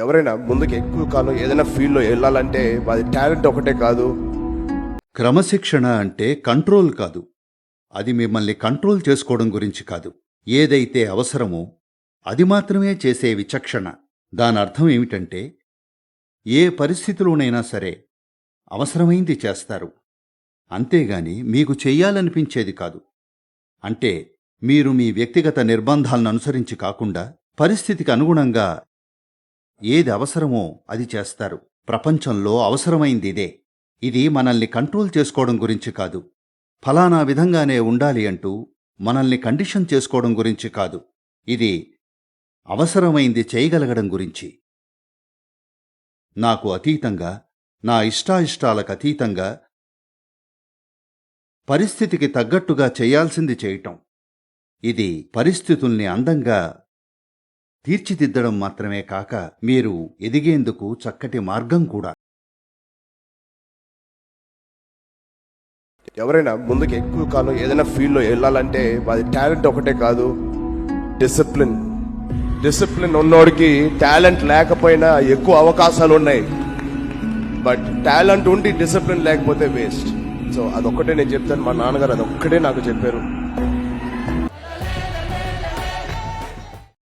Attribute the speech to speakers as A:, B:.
A: ఎవరైనా ముందుకు ఎక్కువ కాలం ఏదైనా ఫీల్డ్లో వెళ్ళాలంటే వారి టాలెంట్ ఒకటే కాదు.
B: క్రమశిక్షణ అంటే కంట్రోల్ కాదు. అది మిమ్మల్ని కంట్రోల్ చేసుకోవడం గురించి కాదు. ఏదైతే అవసరమో అది మాత్రమే చేసే విచక్షణ. దాని అర్థం ఏమిటంటే ఏ పరిస్థితిలోనైనా సరే అవసరమైంది చేస్తారు. అంతేగాని మీకు చెయ్యాలనిపించేది కాదు. అంటే మీరు మీ వ్యక్తిగత నిర్బంధాలను అనుసరించి కాకుండా పరిస్థితికి అనుగుణంగా ఏది అవసరమో అది చేస్తారు. ప్రపంచంలో అవసరమైంది ఇదే. ఇది మనల్ని కంట్రోల్ చేసుకోవడం గురించి కాదు. ఫలానా విధంగానే ఉండాలి అంటూ మనల్ని కండిషన్ చేసుకోవడం గురించి కాదు. ఇది అవసరమైంది చేయగలగడం గురించి. నాకు అతీతంగా నా ఇష్టాయిష్టాలకు అతీతంగా పరిస్థితికి తగ్గట్టుగా చేయాల్సింది చేయటం. ఇది పరిస్థితుల్ని అందంగా తీర్చిదిద్దడం మాత్రమే కాక మీరు ఎదిగేందుకు చక్కటి మార్గం కూడా.
A: ఎవరైనా ముందుకు ఎక్కువ కాలం ఏదైనా ఫీల్డ్లో వెళ్ళాలంటే అది టాలెంట్ ఒకటే కాదు డిసిప్లిన్. డిసిప్లిన్ ఉన్నోడికి టాలెంట్ లేకపోయినా ఎక్కువ అవకాశాలు ఉన్నాయి. బట్ టాలెంట్ ఉండి డిసిప్లిన్ లేకపోతే వేస్ట్. సో అదొక్కటే నేను చెప్తాను మా నాన్నగారు అదొక్కటే నాకు చెప్పారు.